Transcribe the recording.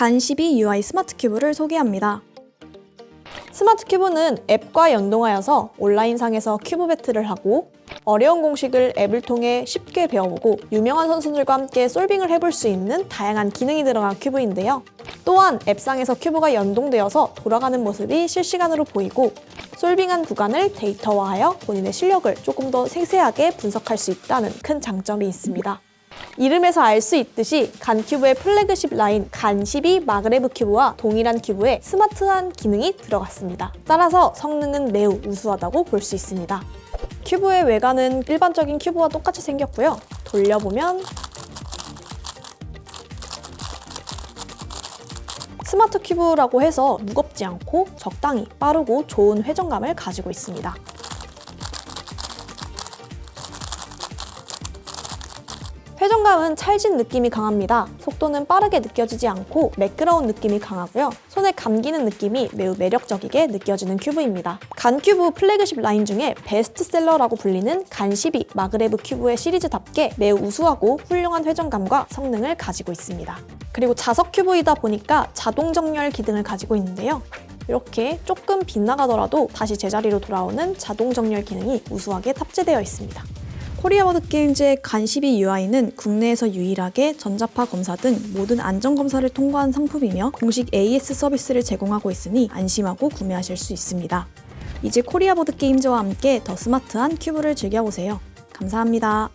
간12 UI 스마트 큐브를 소개합니다. 스마트 큐브는 앱과 연동하여서 온라인상에서 큐브 배틀을 하고 어려운 공식을 앱을 통해 쉽게 배워보고 유명한 선수들과 함께 솔빙을 해볼 수 있는 다양한 기능이 들어간 큐브인데요. 또한 앱상에서 큐브가 연동되어서 돌아가는 모습이 실시간으로 보이고 솔빙한 구간을 데이터화하여 본인의 실력을 조금 더 생생하게 분석할 수 있다는 큰 장점이 있습니다. 이름에서 알 수 있듯이 간 큐브의 플래그십 라인 간 12 마그레브 큐브와 동일한 큐브에 스마트한 기능이 들어갔습니다. 따라서 성능은 매우 우수하다고 볼 수 있습니다. 큐브의 외관은 일반적인 큐브와 똑같이 생겼고요. 돌려보면 스마트 큐브라고 해서 무겁지 않고 적당히 빠르고 좋은 회전감을 가지고 있습니다. 회전감은 찰진 느낌이 강합니다. 속도는 빠르게 느껴지지 않고 매끄러운 느낌이 강하고요. 손에 감기는 느낌이 매우 매력적이게 느껴지는 큐브입니다. 간 큐브 플래그십 라인 중에 베스트셀러라고 불리는 간 12 마그레브 큐브의 시리즈답게 매우 우수하고 훌륭한 회전감과 성능을 가지고 있습니다. 그리고 자석 큐브이다 보니까 자동 정렬 기능을 가지고 있는데요. 이렇게 조금 빗나가더라도 다시 제자리로 돌아오는 자동 정렬 기능이 우수하게 탑재되어 있습니다. 코리아 워드 게임즈의 간12 UI는 국내에서 유일하게 전자파 검사 등 모든 안전 검사를 통과한 상품이며 공식 AS 서비스를 제공하고 있으니 안심하고 구매하실 수 있습니다. 이제 코리아 보드 게임즈와 함께 더 스마트한 큐브를 즐겨보세요. 감사합니다.